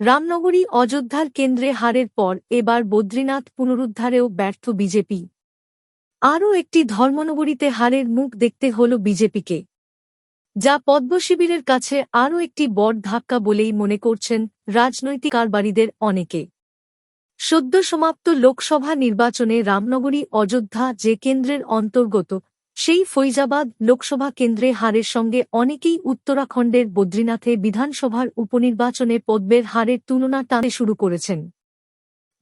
রামনগরী অযোধ্যার কেন্দ্রে হারের পর এবার বদ্রীনাথ পুনরুদ্ধারেও ব্যর্থ বিজেপি। আরও একটি ধর্মনগরীতে হারের মুখ দেখতে হল বিজেপিকে। যা পদ্মশিবিরের কাছে আরও একটি বড় ধাক্কা বলেই মনে করছেন রাজনৈতিক কারবারিদের অনেকে। সদ্য সমাপ্ত লোকসভা নির্বাচনে রামনগরী অযোধ্যা যে কেন্দ্রের অন্তর্গত সেই ফৈজাবাদ লোকসভা কেন্দ্রে হারের সঙ্গে অনেকেই উত্তরাখণ্ডের বদ্রীনাথে বিধানসভার উপনির্বাচনে পদ্মের হারের তুলনা টানতে শুরু করেছেন।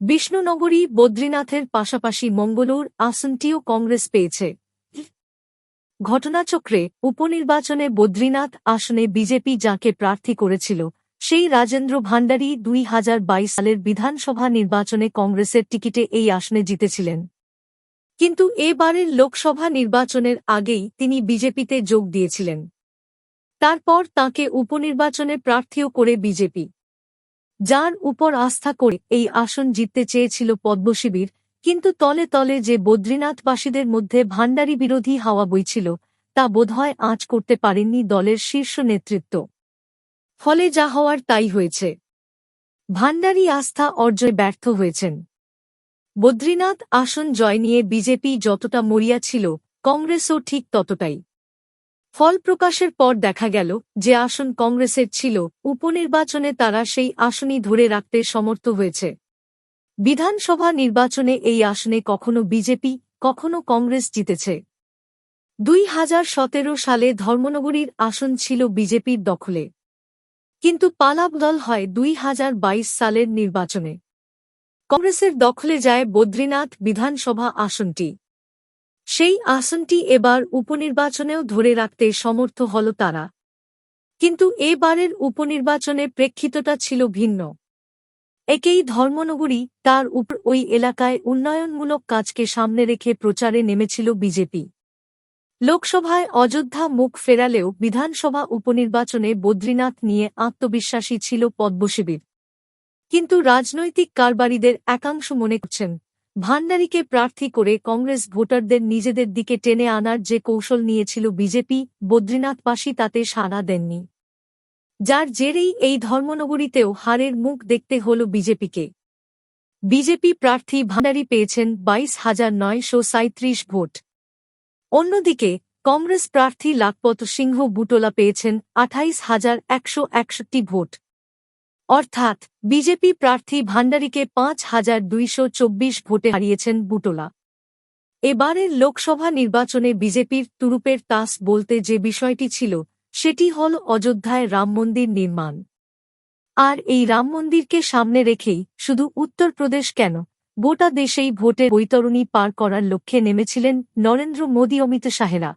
বিষ্ণুনগরী বদ্রীনাথের পাশাপাশি মঙ্গলুর আসনটিও কংগ্রেস পেয়েছে। ঘটনাচক্রে উপনির্বাচনে বদ্রীনাথ আসনে বিজেপি যাকে প্রার্থী করেছিল, সেই রাজেন্দ্র ভান্ডারী দুই হাজার বাইশ সালের বিধানসভা নির্বাচনে কংগ্রেসের টিকিটে এই আসনে জিতেছিলেন। কিন্তু এবারের লোকসভা নির্বাচনের আগেই তিনি বিজেপিতে যোগ দিয়েছিলেন। তারপর তাকে উপনির্বাচনে প্রার্থীও করে বিজেপি। যার উপর আস্থা করে এই আসন জিততে চেয়েছিল পদ্মশিবির, কিন্তু তলে তলে যে বদ্রীনাথবাসীদের মধ্যে ভাণ্ডারী বিরোধী হাওয়া বইছিল, তা বোধহয় আঁচ করতে পারেননি দলের শীর্ষ নেতৃত্ব। ফলে যা হওয়ার তাই হয়েছে। ভাণ্ডারী আস্থা অর্জনে ব্যর্থ হয়েছেন। বদ্রীনাথ আসন জয় নিয়ে বিজেপি যতটা মরিয়া ছিল, কংগ্রেসও ঠিক ততটাই। ফল প্রকাশের পর দেখা গেল যে আসন কংগ্রেসের ছিল, উপনির্বাচনে তারা সেই আসনই ধরে রাখতে সমর্থ হয়েছে। বিধানসভা নির্বাচনে এই আসনে কখনো বিজেপি, কখনো কংগ্রেস জিতেছে। দুই হাজার সতেরো সালে ধর্মনগরীর আসন ছিল বিজেপির দখলে। কিন্তু পালাবদল হয় দুই হাজার বাইশ সালের নির্বাচনে। কংগ্রেসের দখলে যায় বদ্রীনাথ বিধানসভা আসনটি। সেই আসনটি এবার উপনির্বাচনেও ধরে রাখতে সমর্থ হল তারা। কিন্তু এবারের উপনির্বাচনে প্রেক্ষিতটা ছিল ভিন্ন। একেই ধর্মনগরী, তার উপর ওই এলাকায় উন্নয়নমূলক কাজকে সামনে রেখে প্রচারে নেমেছিল বিজেপি। লোকসভায় অযোধ্যা মুখ ফেরালেও বিধানসভা উপনির্বাচনে বদ্রীনাথ নিয়ে আত্মবিশ্বাসী ছিল পদ্মশিবির। কিন্তু রাজনৈতিক কারবারিদের একাংশ মনে করছেন ভান্ডারীকে প্রার্থী করে কংগ্রেস ভোটারদের নিজেদের দিকে টেনে আনার যে কৌশল নিয়েছিল বিজেপি বদ্রীনাথবাসী তাতে সাড়া দেননি। যার জেরেই এই ধর্মনগরীতেও হারের মুখ দেখতে হল বিজেপিকে। বিজেপি প্রার্থী ভান্ডারী পেয়েছেন বাইশ হাজার নয়শো সাঁত্রিশ ভোট। অন্যদিকে, কংগ্রেস প্রার্থী লাখপত সিংহ বুটোলা পেয়েছেন আঠাইশ হাজার একশো একষট্টি ভোট। অর্থাৎ, বিজেপি প্রার্থী ভান্ডারীকে পাঁচ হাজার দুইশো চব্বিশ ভোটে হারিয়েছেন বুটোলা। এবারের লোকসভা নির্বাচনে বিজেপির তুরুপের তাস বলতে যে বিষয়টি ছিল, সেটি হল অযোধ্যায় রাম মন্দির নির্মাণ। আর এই রাম মন্দিরকে সামনে রেখেই শুধু উত্তরপ্রদেশ কেন, গোটা দেশেই ভোটের বৈতরণী পার করার লক্ষ্যে নেমেছিলেন নরেন্দ্র মোদী অমিত শাহেরা।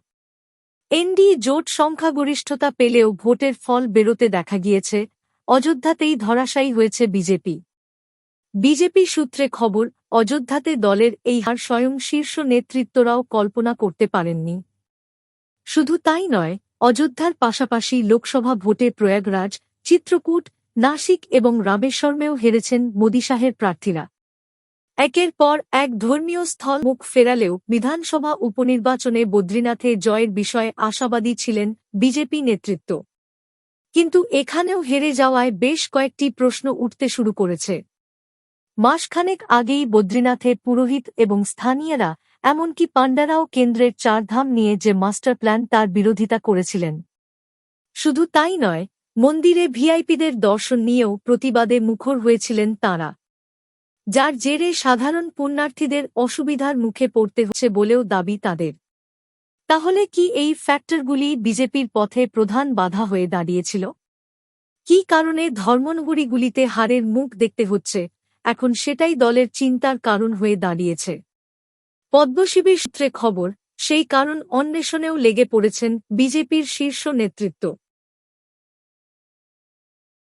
এনডি জোট সংখ্যাগরিষ্ঠতা পেলেও ভোটের ফল বেরোতে দেখা গিয়েছে অযোধ্যাতেই ধরাশায়ী হয়েছে বিজেপি। বিজেপি সূত্রে খবর, অযোধ্যাতে দলের এই হার স্বয়ং শীর্ষ নেতৃত্বরাও কল্পনা করতে পারেননি। শুধু তাই নয়, অযোধ্যার পাশাপাশি লোকসভা ভোটে প্রয়াগরাজ, চিত্রকূট, নাসিক এবং রামেশ্বরমেও হেরেছেন মোদিশাহের প্রার্থীরা। একের পর এক ধর্মীয় স্থল মুখ ফেরালেও বিধানসভা উপনির্বাচনে বদ্রীনাথে জয়ের বিষয়ে আশাবাদী ছিলেন বিজেপি নেতৃত্ব। কিন্তু এখানেও হেরে যাওয়ায় বেশ কয়েকটি প্রশ্ন উঠতে শুরু করেছে। মাসখানেক আগেই বদ্রীনাথে পুরোহিত এবং স্থানীয়রা, এমনকি পাণ্ডারাও কেন্দ্রের চারধাম নিয়ে যে মাস্টার প্ল্যান তার বিরোধিতা করেছিলেন। শুধু তাই নয়, মন্দিরে ভিআইপিদের দর্শন নিয়েও প্রতিবাদে মুখর হয়েছিলেন তাঁরা। যার জেরে সাধারণ পুণ্যার্থীদের অসুবিধার মুখে পড়তে হচ্ছে বলেও দাবি তাদের। তাহলে কি এই ফ্যাক্টরগুলি বিজেপির পথে প্রধান বাধা হয়ে দাঁড়িয়েছিল? কি কারণে ধর্মনগরীগুলিতে হারের মুখ দেখতে হচ্ছে? এখন সেটাই দলের চিন্তার কারণ হয়ে দাঁড়িয়েছে। পদ্মশিবির সূত্রে খবর, সেই কারণ অন্বেষণেও লেগে পড়েছেন বিজেপির শীর্ষ নেতৃত্ব।